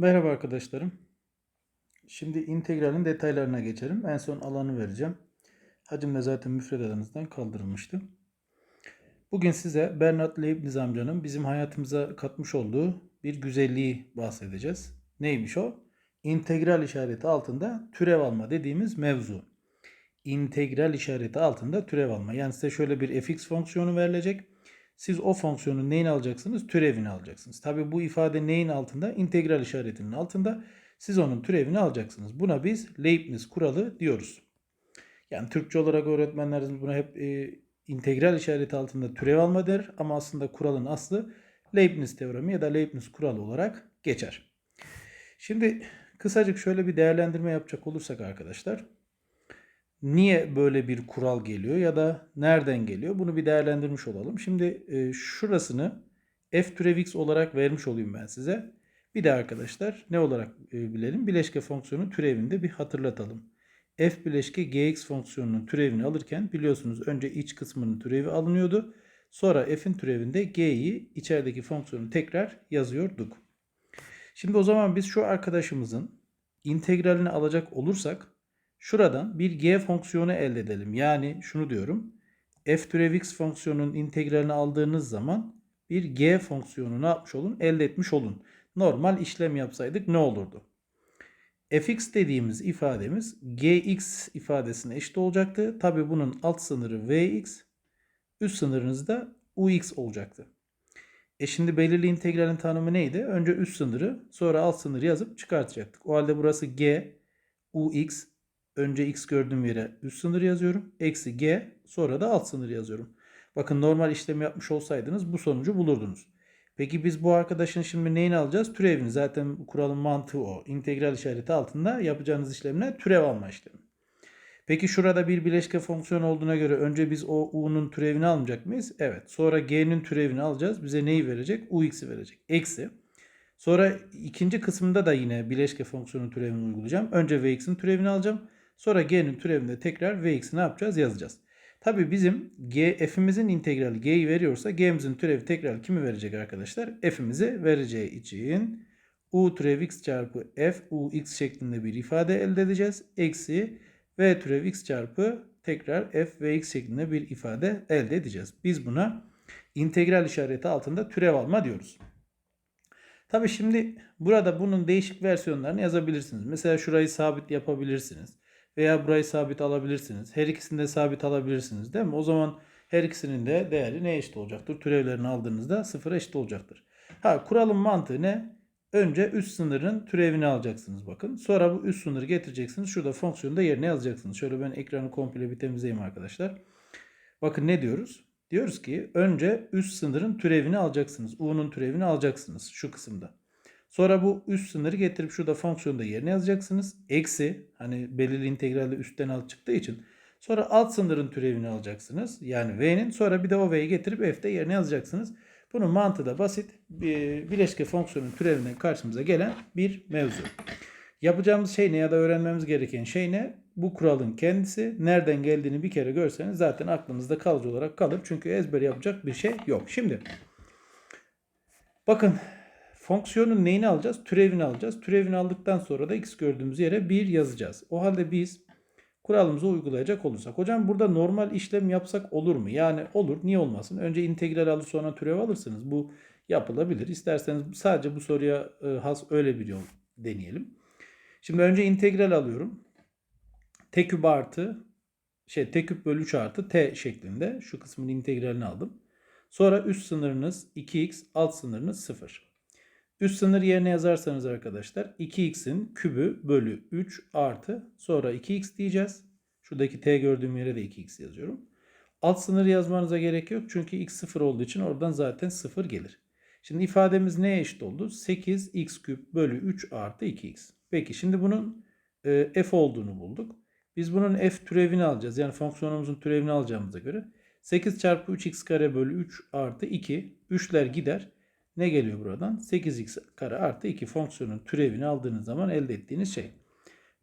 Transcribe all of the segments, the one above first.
Merhaba arkadaşlarım. Şimdi integralin detaylarına geçelim. En son alanı vereceğim. Hacim de zaten müfredatınızdan kaldırılmıştı. Bugün size Bernard Leibniz amcanın bizim hayatımıza katmış olduğu bir güzelliği bahsedeceğiz. Neymiş o? İntegral işareti altında türev alma dediğimiz mevzu. İntegral işareti altında türev alma. Yani size şöyle bir fx fonksiyonu verilecek. Siz o fonksiyonun neyini alacaksınız? Türevini alacaksınız. Tabi bu ifade neyin altında? İntegral işaretinin altında. Siz onun türevini alacaksınız. Buna biz Leibniz kuralı diyoruz. Yani Türkçe olarak öğretmenlerimiz buna hep e, integral işareti altında türev alma der. Ama aslında kuralın aslı Leibniz teoremi ya da Leibniz kuralı olarak geçer. Şimdi kısacık şöyle bir değerlendirme yapacak olursak arkadaşlar niye böyle bir kural geliyor ya da nereden geliyor bunu bir değerlendirmiş olalım. Şimdi e, şurasını f türev x olarak vermiş olayım ben size. Bir de arkadaşlar ne olarak e, bilelim? Bileşke fonksiyonu türevinde bir hatırlatalım. f bileşke gx fonksiyonunun türevini alırken biliyorsunuz önce iç kısmının türevi alınıyordu. Sonra f'in türevinde g'yi içerideki fonksiyonu tekrar yazıyorduk. Şimdi o zaman biz şu arkadaşımızın integralini alacak olursak Şuradan bir g fonksiyonu elde edelim. Yani şunu diyorum. f türev x fonksiyonunun integralini aldığınız zaman bir g fonksiyonu ne yapmış olun? Elde etmiş olun. Normal işlem yapsaydık ne olurdu? fx dediğimiz ifademiz gx ifadesine eşit olacaktı. Tabi bunun alt sınırı vx, üst sınırınız da ux olacaktı. E şimdi belirli integralin tanımı neydi? Önce üst sınırı sonra alt sınırı yazıp çıkartacaktık. O halde burası g, ux Önce x gördüğüm yere üst sınır yazıyorum. Eksi g sonra da alt sınır yazıyorum. Bakın normal işlemi yapmış olsaydınız bu sonucu bulurdunuz. Peki biz bu arkadaşın şimdi neyini alacağız? Türevini. Zaten kuralın mantığı o. İntegral işareti altında yapacağınız işlemine türev alma işlemi. Peki şurada bir bileşke fonksiyon olduğuna göre önce biz o u'nun türevini almayacak mıyız? Evet. Sonra g'nin türevini alacağız. Bize neyi verecek? ux'i verecek. Eksi. Sonra ikinci kısımda da yine bileşke fonksiyonun türevini uygulayacağım. Önce vx'in türevini alacağım. Sonra g'nin türevinde tekrar vx'i ne yapacağız? Yazacağız. Tabi bizim g f'imizin integrali g'yi veriyorsa g'mizin türevi tekrar kimi verecek arkadaşlar? f'imizi vereceği için u türev x çarpı f u x şeklinde bir ifade elde edeceğiz. Eksi v türev x çarpı tekrar f v x şeklinde bir ifade elde edeceğiz. Biz buna integral işareti altında türev alma diyoruz. Tabi şimdi burada bunun değişik versiyonlarını yazabilirsiniz. Mesela şurayı sabit yapabilirsiniz veya burayı sabit alabilirsiniz. Her ikisini de sabit alabilirsiniz değil mi? O zaman her ikisinin de değeri ne eşit olacaktır? Türevlerini aldığınızda sıfıra eşit olacaktır. Ha kuralın mantığı ne? Önce üst sınırın türevini alacaksınız bakın. Sonra bu üst sınırı getireceksiniz. Şurada fonksiyonu da yerine yazacaksınız. Şöyle ben ekranı komple bir temizleyeyim arkadaşlar. Bakın ne diyoruz? Diyoruz ki önce üst sınırın türevini alacaksınız. U'nun türevini alacaksınız şu kısımda. Sonra bu üst sınırı getirip şurada fonksiyonda yerine yazacaksınız. Eksi hani belirli integralde üstten alt çıktığı için. Sonra alt sınırın türevini alacaksınız. Yani v'nin sonra bir de o v'yi getirip f'de yerine yazacaksınız. Bunun mantığı da basit. Bir bileşke fonksiyonun türevinden karşımıza gelen bir mevzu. Yapacağımız şey ne ya da öğrenmemiz gereken şey ne? Bu kuralın kendisi. Nereden geldiğini bir kere görseniz zaten aklınızda kalıcı olarak kalır. Çünkü ezber yapacak bir şey yok. Şimdi bakın Fonksiyonun neyini alacağız? Türevini alacağız. Türevini aldıktan sonra da x gördüğümüz yere 1 yazacağız. O halde biz kuralımızı uygulayacak olursak. Hocam burada normal işlem yapsak olur mu? Yani olur. Niye olmasın? Önce integral alır sonra türev alırsınız. Bu yapılabilir. İsterseniz sadece bu soruya e, has öyle bir yol deneyelim. Şimdi önce integral alıyorum. T küp artı şey t küp bölü 3 artı t şeklinde şu kısmın integralini aldım. Sonra üst sınırınız 2x, alt sınırınız 0. Üst sınır yerine yazarsanız arkadaşlar 2x'in kübü bölü 3 artı sonra 2x diyeceğiz. Şuradaki t gördüğüm yere de 2x yazıyorum. Alt sınır yazmanıza gerek yok. Çünkü x 0 olduğu için oradan zaten 0 gelir. Şimdi ifademiz neye eşit oldu? 8x küp bölü 3 artı 2x. Peki şimdi bunun e, f olduğunu bulduk. Biz bunun f türevini alacağız. Yani fonksiyonumuzun türevini alacağımıza göre 8 çarpı 3x kare bölü 3 artı 2. 3'ler gider. Ne geliyor buradan? 8x kare artı 2 fonksiyonun türevini aldığınız zaman elde ettiğiniz şey.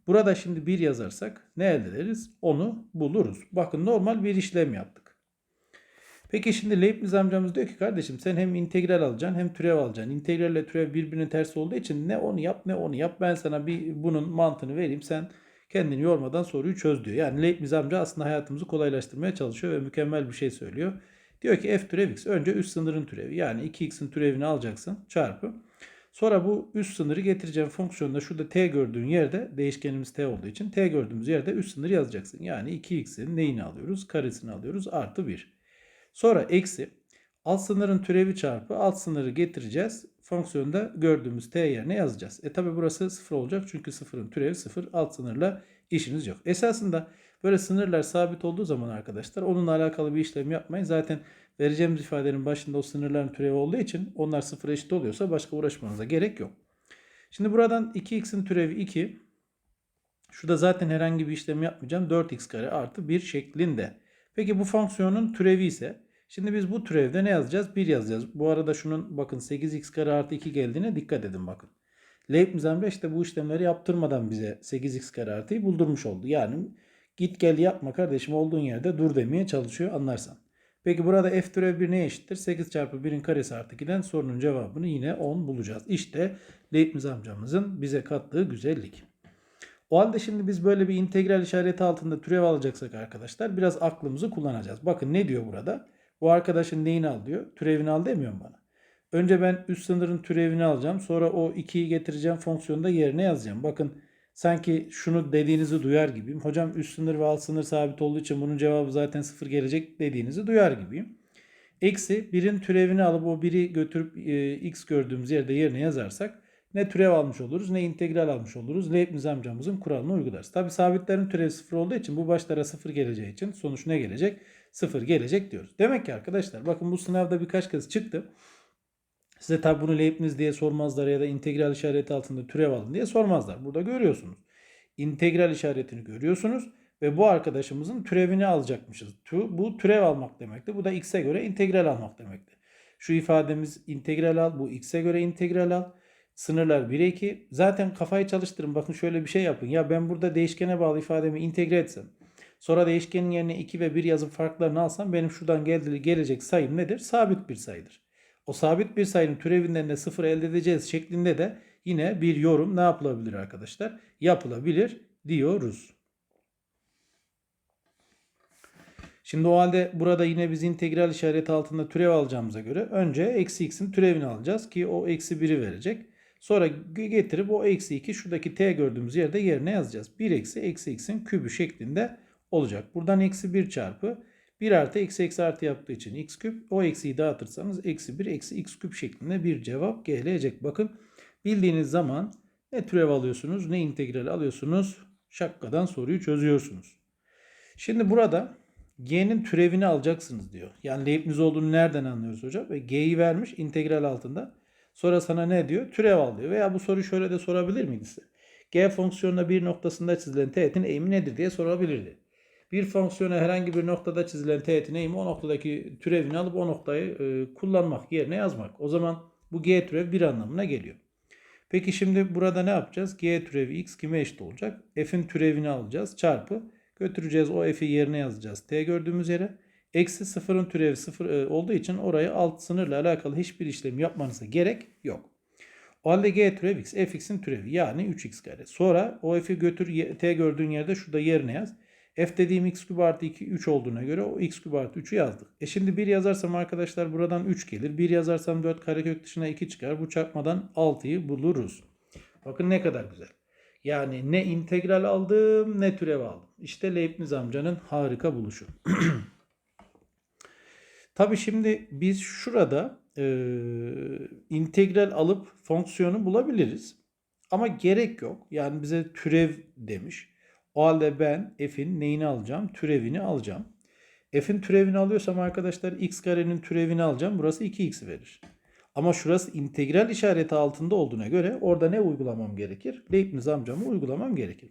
Burada şimdi 1 yazarsak ne elde ederiz? Onu buluruz. Bakın normal bir işlem yaptık. Peki şimdi Leibniz amcamız diyor ki kardeşim sen hem integral alacaksın hem türev alacaksın. İntegralle türev birbirinin tersi olduğu için ne onu yap ne onu yap. Ben sana bir bunun mantığını vereyim sen kendini yormadan soruyu çöz diyor. Yani Leibniz amca aslında hayatımızı kolaylaştırmaya çalışıyor ve mükemmel bir şey söylüyor. Diyor ki f türev x önce üst sınırın türevi yani 2x'in türevini alacaksın çarpı. Sonra bu üst sınırı getireceğim fonksiyonda şurada t gördüğün yerde değişkenimiz t olduğu için t gördüğümüz yerde üst sınır yazacaksın. Yani 2x'in neyini alıyoruz? Karesini alıyoruz artı 1. Sonra eksi alt sınırın türevi çarpı alt sınırı getireceğiz. Fonksiyonda gördüğümüz t yerine yazacağız. E tabi burası 0 olacak çünkü sıfırın türevi 0 alt sınırla işiniz yok. Esasında böyle sınırlar sabit olduğu zaman arkadaşlar onunla alakalı bir işlem yapmayın. Zaten vereceğimiz ifadenin başında o sınırların türevi olduğu için onlar sıfıra eşit oluyorsa başka uğraşmanıza gerek yok. Şimdi buradan 2x'in türevi 2. Şurada zaten herhangi bir işlem yapmayacağım. 4x kare artı 1 şeklinde. Peki bu fonksiyonun türevi ise şimdi biz bu türevde ne yazacağız? 1 yazacağız. Bu arada şunun bakın 8x kare artı 2 geldiğine dikkat edin bakın. Leibniz amca işte bu işlemleri yaptırmadan bize 8x kare artıyı buldurmuş oldu. Yani git gel yapma kardeşim olduğun yerde dur demeye çalışıyor anlarsan. Peki burada f türev 1 neye eşittir? 8 çarpı 1'in karesi artı 2'den sorunun cevabını yine 10 bulacağız. İşte Leibniz amcamızın bize kattığı güzellik. O halde şimdi biz böyle bir integral işareti altında türev alacaksak arkadaşlar biraz aklımızı kullanacağız. Bakın ne diyor burada? Bu arkadaşın neyini al diyor? Türevini al demiyor mu bana? Önce ben üst sınırın türevini alacağım. Sonra o 2'yi getireceğim fonksiyonda yerine yazacağım. Bakın sanki şunu dediğinizi duyar gibiyim. Hocam üst sınır ve alt sınır sabit olduğu için bunun cevabı zaten sıfır gelecek dediğinizi duyar gibiyim. Eksi 1'in türevini alıp o 1'i götürüp e, x gördüğümüz yerde yerine yazarsak ne türev almış oluruz ne integral almış oluruz. Leibniz amcamızın kuralını uygularız. Tabi sabitlerin türevi sıfır olduğu için bu başlara sıfır geleceği için sonuç ne gelecek? Sıfır gelecek diyoruz. Demek ki arkadaşlar bakın bu sınavda birkaç kez çıktı. Size tabi bunu Leibniz diye sormazlar ya da integral işareti altında türev alın diye sormazlar. Burada görüyorsunuz. İntegral işaretini görüyorsunuz ve bu arkadaşımızın türevini alacakmışız. Bu türev almak demekti. Bu da x'e göre integral almak demekti. Şu ifademiz integral al, bu x'e göre integral al. Sınırlar 1'e 2. Zaten kafayı çalıştırın. Bakın şöyle bir şey yapın. Ya ben burada değişkene bağlı ifademi integre etsem. Sonra değişkenin yerine 2 ve 1 yazıp farklarını alsam benim şuradan gelecek sayım nedir? Sabit bir sayıdır. O sabit bir sayının türevinden de sıfır elde edeceğiz şeklinde de yine bir yorum ne yapılabilir arkadaşlar? Yapılabilir diyoruz. Şimdi o halde burada yine biz integral işareti altında türev alacağımıza göre önce eksi x'in türevini alacağız ki o eksi 1'i verecek. Sonra getirip o eksi 2 şuradaki t gördüğümüz yerde yerine yazacağız. 1 eksi eksi x'in kübü şeklinde olacak. Buradan eksi 1 çarpı 1 artı eksi eksi artı yaptığı için x küp. O eksiyi dağıtırsanız eksi 1 eksi x küp şeklinde bir cevap gelecek. Bakın bildiğiniz zaman ne türev alıyorsunuz ne integral alıyorsunuz. Şakkadan soruyu çözüyorsunuz. Şimdi burada g'nin türevini alacaksınız diyor. Yani Leibniz olduğunu nereden anlıyoruz hocam? Ve g'yi vermiş integral altında. Sonra sana ne diyor? Türev al diyor. Veya bu soruyu şöyle de sorabilir miydi size? G fonksiyonuna bir noktasında çizilen teğetin eğimi nedir diye sorabilirdi. Bir fonksiyona herhangi bir noktada çizilen teğetin eğimi o noktadaki türevini alıp o noktayı e, kullanmak yerine yazmak. O zaman bu G türev bir anlamına geliyor. Peki şimdi burada ne yapacağız? G türevi x kime eşit olacak? F'in türevini alacağız. Çarpı götüreceğiz o f'i yerine yazacağız. T gördüğümüz yere. Eksi sıfırın türevi sıfır e, olduğu için orayı alt sınırla alakalı hiçbir işlem yapmanıza gerek yok. O halde g türev x fx'in türevi yani 3x kare. Sonra o f'i götür t gördüğün yerde şurada yerine yaz. F dediğim x küp artı 2 3 olduğuna göre o x küp artı 3'ü yazdık. E şimdi 1 yazarsam arkadaşlar buradan 3 gelir. 1 yazarsam 4 karekök dışına 2 çıkar. Bu çarpmadan 6'yı buluruz. Bakın ne kadar güzel. Yani ne integral aldım ne türev aldım. İşte Leibniz amcanın harika buluşu. Tabi şimdi biz şurada e, integral alıp fonksiyonu bulabiliriz. Ama gerek yok. Yani bize türev demiş. O halde ben f'in neyini alacağım? Türevini alacağım. F'in türevini alıyorsam arkadaşlar x karenin türevini alacağım. Burası 2x verir. Ama şurası integral işareti altında olduğuna göre orada ne uygulamam gerekir? Leibniz amcamı uygulamam gerekir.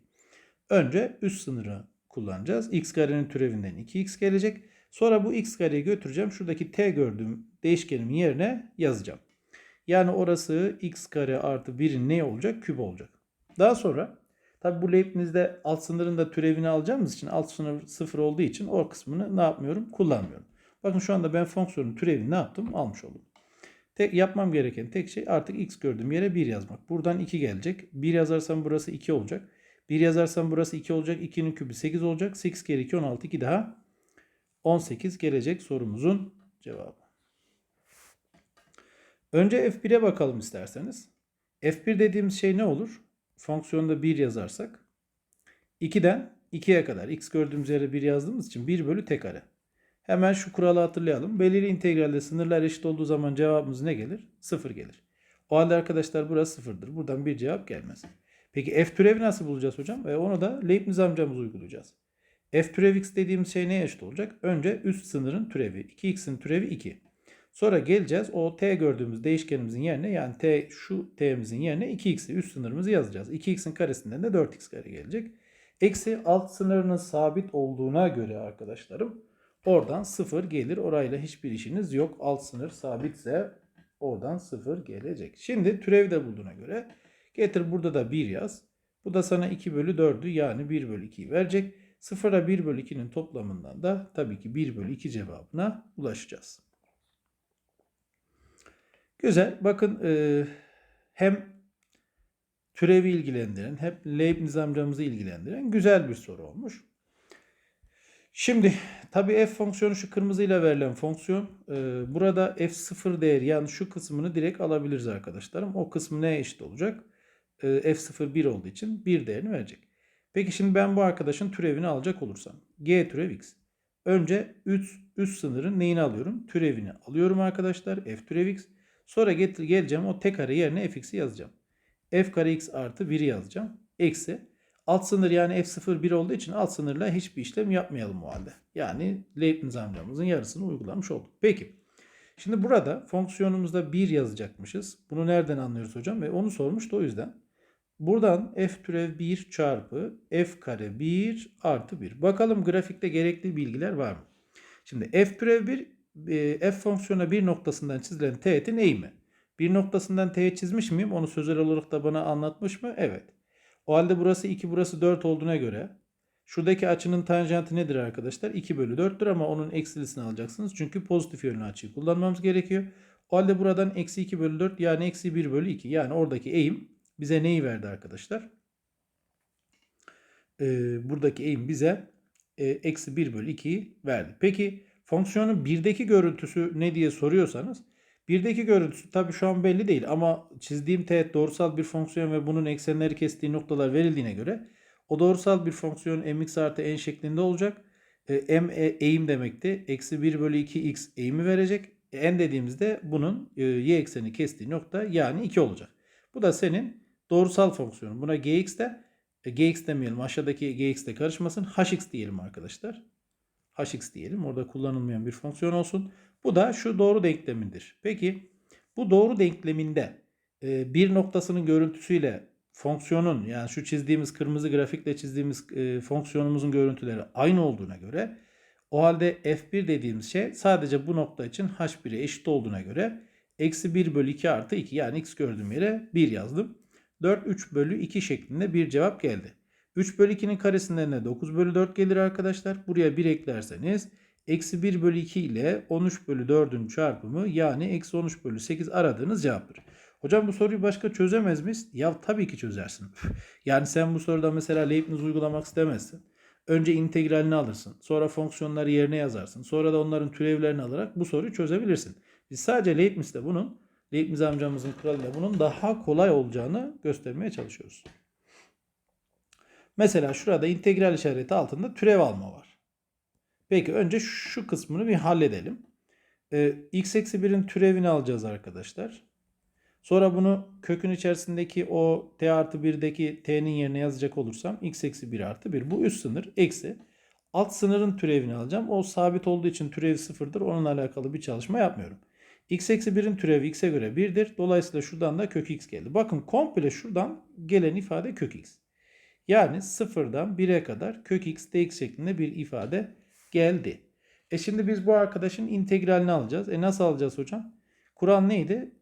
Önce üst sınırı kullanacağız. x karenin türevinden 2x gelecek. Sonra bu x kareyi götüreceğim. Şuradaki t gördüğüm değişkenimin yerine yazacağım. Yani orası x kare artı 1'in ne olacak? Küp olacak. Daha sonra tabi bu Leibniz'de alt sınırın da türevini alacağımız için alt sınır sıfır olduğu için o kısmını ne yapmıyorum? Kullanmıyorum. Bakın şu anda ben fonksiyonun türevini ne yaptım? Almış oldum. Tek yapmam gereken tek şey artık x gördüğüm yere 1 yazmak. Buradan 2 gelecek. 1 yazarsam burası 2 olacak. 1 yazarsam burası 2 olacak. 2'nin kübü 8 olacak. 8 kere 2 16 2 daha 18 gelecek sorumuzun cevabı. Önce F1'e bakalım isterseniz. F1 dediğimiz şey ne olur? Fonksiyonda 1 yazarsak 2'den 2'ye kadar x gördüğümüz yere 1 yazdığımız için 1 bölü t kare. Hemen şu kuralı hatırlayalım. Belirli integralde sınırlar eşit olduğu zaman cevabımız ne gelir? 0 gelir. O halde arkadaşlar burası 0'dır. Buradan bir cevap gelmez. Peki f türevi nasıl bulacağız hocam? E onu da Leibniz amcamız uygulayacağız. f türev x dediğimiz şey neye eşit olacak? Önce üst sınırın türevi. 2x'in türevi 2. Sonra geleceğiz o t gördüğümüz değişkenimizin yerine yani t şu t'mizin yerine 2x'i üst sınırımızı yazacağız. 2x'in karesinden de 4x kare gelecek. Eksi alt sınırının sabit olduğuna göre arkadaşlarım oradan 0 gelir. Orayla hiçbir işiniz yok. Alt sınır sabitse oradan 0 gelecek. Şimdi türevi de bulduğuna göre getir burada da 1 yaz. Bu da sana 2 bölü 4'ü yani 1 bölü 2'yi verecek. 0 ile 1 bölü 2'nin toplamından da tabii ki 1 bölü 2 cevabına ulaşacağız. Güzel. Bakın e, hem türevi ilgilendiren, hep Leibniz amcamızı ilgilendiren güzel bir soru olmuş. Şimdi tabii f fonksiyonu şu kırmızıyla verilen fonksiyon. E, burada f0 değeri yani şu kısmını direkt alabiliriz arkadaşlarım. O kısmı neye eşit olacak? E, f0 1 olduğu için 1 değerini verecek. Peki şimdi ben bu arkadaşın türevini alacak olursam. g türev x. Önce üst, üst sınırın neyini alıyorum? Türevini alıyorum arkadaşlar. f türev x. Sonra getir, geleceğim o t kare yerine fx'i yazacağım. f kare x artı 1'i yazacağım. Eksi. Alt sınır yani f0 1 olduğu için alt sınırla hiçbir işlem yapmayalım o halde. Yani Leibniz amcamızın yarısını uygulamış olduk. Peki. Şimdi burada fonksiyonumuzda 1 yazacakmışız. Bunu nereden anlıyoruz hocam? Ve onu sormuştu o yüzden. Buradan f türev 1 çarpı f kare 1 artı 1. Bakalım grafikte gerekli bilgiler var mı? Şimdi f türev 1 e, f fonksiyonu bir noktasından çizilen teğetin eğimi. Bir noktasından teğet çizmiş miyim? Onu sözel olarak da bana anlatmış mı? Evet. O halde burası 2 burası 4 olduğuna göre şuradaki açının tanjantı nedir arkadaşlar? 2 bölü 4'tür ama onun eksilisini alacaksınız. Çünkü pozitif yönlü açıyı kullanmamız gerekiyor. O halde buradan eksi 2 bölü 4 yani eksi 1 bölü 2. Yani oradaki eğim bize neyi verdi arkadaşlar? Ee, buradaki eğim bize eksi 1 bölü 2'yi verdi. Peki fonksiyonun birdeki görüntüsü ne diye soruyorsanız birdeki görüntüsü tabi şu an belli değil ama çizdiğim teğet doğrusal bir fonksiyon ve bunun eksenleri kestiği noktalar verildiğine göre o doğrusal bir fonksiyon mx artı n şeklinde olacak. E, m e, eğim demekti. Eksi 1 bölü 2 x eğimi verecek. E, n dediğimizde bunun e, y ekseni kestiği nokta yani 2 olacak. Bu da senin doğrusal fonksiyonun. Buna gx de e, gx demeyelim aşağıdaki gx de karışmasın. hx diyelim arkadaşlar hx diyelim. Orada kullanılmayan bir fonksiyon olsun. Bu da şu doğru denklemindir. Peki bu doğru denkleminde e, bir noktasının görüntüsüyle fonksiyonun yani şu çizdiğimiz kırmızı grafikle çizdiğimiz e, fonksiyonumuzun görüntüleri aynı olduğuna göre o halde f1 dediğimiz şey sadece bu nokta için h1'e eşit olduğuna göre eksi 1 bölü 2 artı 2 yani x gördüğüm yere 1 yazdım. 4 3 bölü 2 şeklinde bir cevap geldi. 3 bölü 2'nin karesinden de 9 bölü 4 gelir arkadaşlar. Buraya 1 eklerseniz eksi 1 bölü 2 ile 13 bölü 4'ün çarpımı yani eksi 13 bölü 8 aradığınız cevaptır. Hocam bu soruyu başka çözemez miyiz? Ya tabii ki çözersin. yani sen bu soruda mesela Leibniz uygulamak istemezsin. Önce integralini alırsın. Sonra fonksiyonları yerine yazarsın. Sonra da onların türevlerini alarak bu soruyu çözebilirsin. Biz sadece Leibniz'de bunun, Leibniz amcamızın kuralıyla bunun daha kolay olacağını göstermeye çalışıyoruz. Mesela şurada integral işareti altında türev alma var. Peki önce şu kısmını bir halledelim. Ee, x eksi 1'in türevini alacağız arkadaşlar. Sonra bunu kökün içerisindeki o t artı 1'deki t'nin yerine yazacak olursam x eksi 1 artı 1. Bu üst sınır eksi. Alt sınırın türevini alacağım. O sabit olduğu için türevi sıfırdır. Onunla alakalı bir çalışma yapmıyorum. x eksi 1'in türevi x'e göre 1'dir. Dolayısıyla şuradan da kök x geldi. Bakın komple şuradan gelen ifade kök x. Yani sıfırdan 1'e kadar kök x dx şeklinde bir ifade geldi. E şimdi biz bu arkadaşın integralini alacağız. E nasıl alacağız hocam? Kural neydi?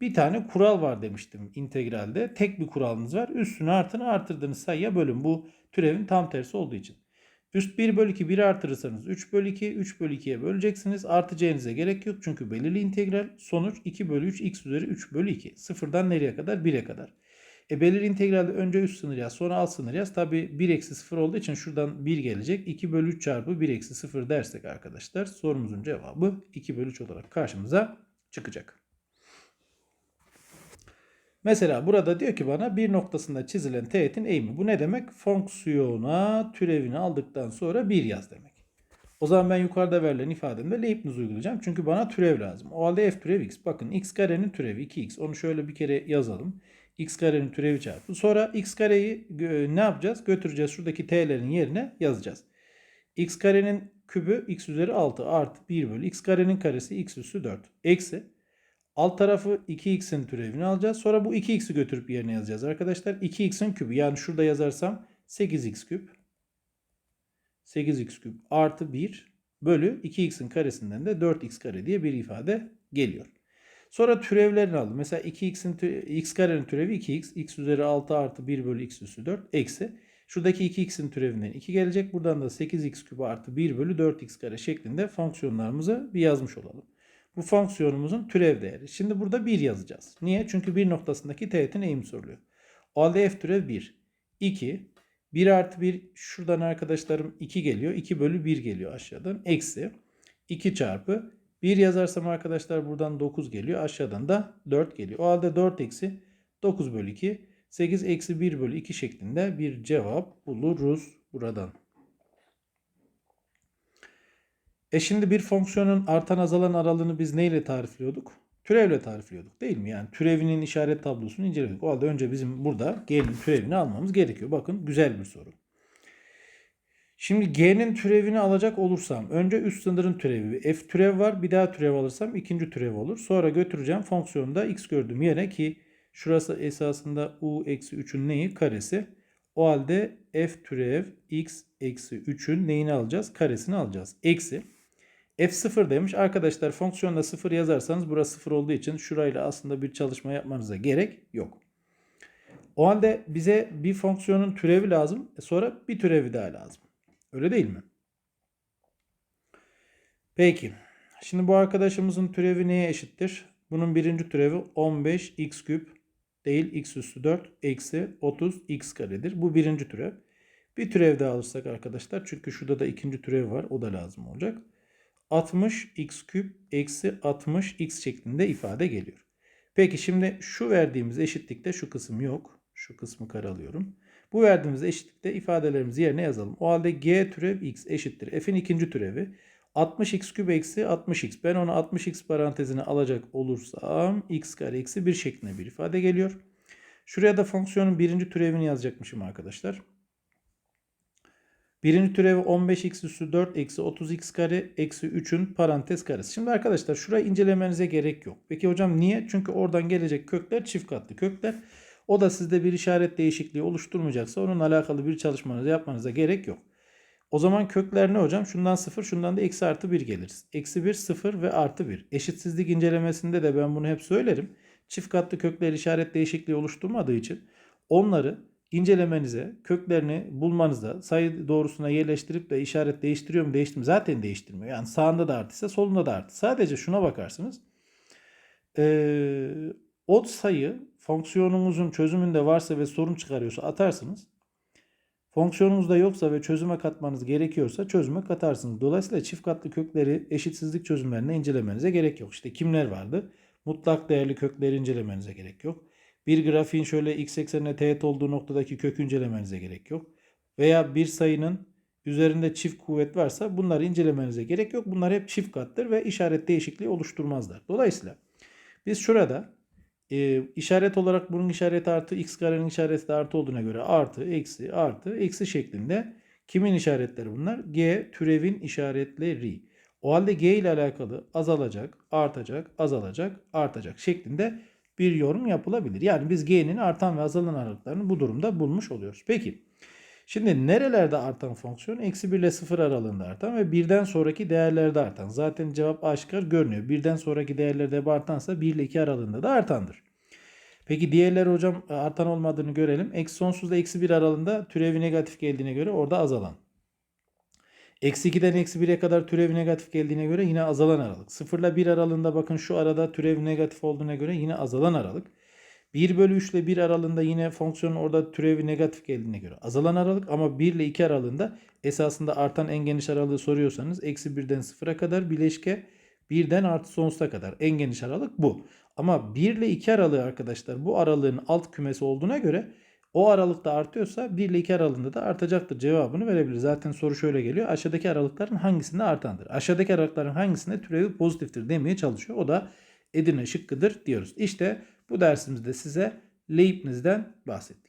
Bir tane kural var demiştim integralde. Tek bir kuralınız var. Üstünü artırını artırdığınız sayıya bölün. Bu türevin tam tersi olduğu için. Üst 1 bölü 2 1'i artırırsanız 3 bölü 2 3 bölü 2'ye böleceksiniz. Artıcağınıza gerek yok çünkü belirli integral sonuç 2 bölü 3 x üzeri 3 bölü 2. Sıfırdan nereye kadar? 1'e kadar. E belirli integralde önce üst sınır yaz sonra alt sınır yaz. Tabi 1 eksi 0 olduğu için şuradan 1 gelecek. 2 bölü 3 çarpı 1 eksi 0 dersek arkadaşlar sorumuzun cevabı 2 bölü 3 olarak karşımıza çıkacak. Mesela burada diyor ki bana bir noktasında çizilen teğetin eğimi. Bu ne demek? Fonksiyona türevini aldıktan sonra 1 yaz demek. O zaman ben yukarıda verilen ifademde Leibniz uygulayacağım. Çünkü bana türev lazım. O halde f türev x. Bakın x karenin türevi 2x. Onu şöyle bir kere yazalım. X karenin türevi çarpı. Sonra x kareyi ne yapacağız? Götüreceğiz. Şuradaki t'lerin yerine yazacağız. x karenin kübü x üzeri 6 artı 1 bölü x karenin karesi x üssü 4. Eksi Alt tarafı 2x'in türevini alacağız. Sonra bu 2x'i götürüp yerine yazacağız arkadaşlar. 2x'in kübü yani şurada yazarsam 8x küp. 8x küp artı 1 bölü 2x'in karesinden de 4x kare diye bir ifade geliyor. Sonra türevlerini aldım. Mesela 2x'in x karenin türevi 2x. x üzeri 6 artı 1 bölü x üssü 4 eksi. Şuradaki 2x'in türevinden 2 gelecek. Buradan da 8x küp artı 1 bölü 4x kare şeklinde fonksiyonlarımızı bir yazmış olalım bu fonksiyonumuzun türev değeri. Şimdi burada 1 yazacağız. Niye? Çünkü bir noktasındaki teğetin eğimi soruluyor. O halde f türev 1. 2. 1 artı 1 şuradan arkadaşlarım 2 geliyor. 2 bölü 1 geliyor aşağıdan. Eksi 2 çarpı 1 yazarsam arkadaşlar buradan 9 geliyor. Aşağıdan da 4 geliyor. O halde 4 eksi 9 bölü 2. 8 eksi 1 bölü 2 şeklinde bir cevap buluruz buradan. E şimdi bir fonksiyonun artan azalan aralığını biz neyle tarifliyorduk? Türevle tarifliyorduk değil mi? Yani türevinin işaret tablosunu inceledik. O halde önce bizim burada g'nin türevini almamız gerekiyor. Bakın güzel bir soru. Şimdi g'nin türevini alacak olursam önce üst sınırın türevi. f türev var bir daha türev alırsam ikinci türev olur. Sonra götüreceğim fonksiyonda x gördüğüm yere ki şurası esasında u eksi 3'ün neyi? Karesi. O halde f türev x eksi 3'ün neyini alacağız? Karesini alacağız. Eksi F0 demiş. Arkadaşlar fonksiyonda 0 yazarsanız burası 0 olduğu için şurayla aslında bir çalışma yapmanıza gerek yok. O halde bize bir fonksiyonun türevi lazım. E sonra bir türevi daha lazım. Öyle değil mi? Peki. Şimdi bu arkadaşımızın türevi neye eşittir? Bunun birinci türevi 15 x küp değil x üstü 4 eksi 30 x karedir. Bu birinci türev. Bir türev daha alırsak arkadaşlar çünkü şurada da ikinci türev var. O da lazım olacak. 60 x küp eksi 60 x şeklinde ifade geliyor. Peki şimdi şu verdiğimiz eşitlikte şu kısım yok. Şu kısmı karalıyorum. Bu verdiğimiz eşitlikte ifadelerimizi yerine yazalım. O halde g türev x eşittir. f'in ikinci türevi 60x küp eksi 60x. Ben onu 60x parantezine alacak olursam x kare eksi 1 şeklinde bir ifade geliyor. Şuraya da fonksiyonun birinci türevini yazacakmışım arkadaşlar. Birinci türevi 15x üssü 4 eksi 30x kare eksi 3'ün parantez karesi. Şimdi arkadaşlar şurayı incelemenize gerek yok. Peki hocam niye? Çünkü oradan gelecek kökler çift katlı kökler. O da sizde bir işaret değişikliği oluşturmayacaksa onun alakalı bir çalışmanızı yapmanıza gerek yok. O zaman kökler ne hocam? Şundan 0 şundan da eksi artı 1 geliriz. Eksi 1 0 ve artı 1. Eşitsizlik incelemesinde de ben bunu hep söylerim. Çift katlı kökler işaret değişikliği oluşturmadığı için onları incelemenize, köklerini bulmanızda sayı doğrusuna yerleştirip de işaret değiştiriyor mu değiştirmiyor zaten değiştirmiyor. Yani sağında da artıysa solunda da artı. Sadece şuna bakarsınız. Ee, o sayı fonksiyonumuzun çözümünde varsa ve sorun çıkarıyorsa atarsınız. Fonksiyonunuzda yoksa ve çözüme katmanız gerekiyorsa çözüme katarsınız. Dolayısıyla çift katlı kökleri eşitsizlik çözümlerine incelemenize gerek yok. İşte kimler vardı? Mutlak değerli kökleri incelemenize gerek yok. Bir grafiğin şöyle x eksenine teğet olduğu noktadaki kök incelemenize gerek yok. Veya bir sayının üzerinde çift kuvvet varsa bunları incelemenize gerek yok. Bunlar hep çift kattır ve işaret değişikliği oluşturmazlar. Dolayısıyla biz şurada e, işaret olarak bunun işareti artı x karenin işareti de artı olduğuna göre artı, eksi, artı, eksi şeklinde kimin işaretleri bunlar? G türevin işaretleri. O halde G ile alakalı azalacak, artacak, azalacak, artacak şeklinde bir yorum yapılabilir. Yani biz G'nin artan ve azalan aralıklarını bu durumda bulmuş oluyoruz. Peki şimdi nerelerde artan fonksiyon? Eksi 1 ile 0 aralığında artan ve birden sonraki değerlerde artan. Zaten cevap aşikar görünüyor. Birden sonraki değerlerde artansa 1 ile 2 aralığında da artandır. Peki diğerleri hocam artan olmadığını görelim. Eksi sonsuzda eksi 1 aralığında türevi negatif geldiğine göre orada azalan. Eksi 2'den eksi 1'e kadar türevi negatif geldiğine göre yine azalan aralık. 0 ile 1 aralığında bakın şu arada türev negatif olduğuna göre yine azalan aralık. 1 bölü 3 ile 1 aralığında yine fonksiyonun orada türevi negatif geldiğine göre azalan aralık. Ama 1 ile 2 aralığında esasında artan en geniş aralığı soruyorsanız eksi 1'den 0'a kadar bileşke 1'den artı sonsuza kadar en geniş aralık bu. Ama 1 ile 2 aralığı arkadaşlar bu aralığın alt kümesi olduğuna göre o aralıkta artıyorsa 1 ile 2 aralığında da artacaktır cevabını verebilir. Zaten soru şöyle geliyor. Aşağıdaki aralıkların hangisinde artandır? Aşağıdaki aralıkların hangisinde türevi pozitiftir demeye çalışıyor. O da Edirne şıkkıdır diyoruz. İşte bu dersimizde size Leibniz'den bahsettik.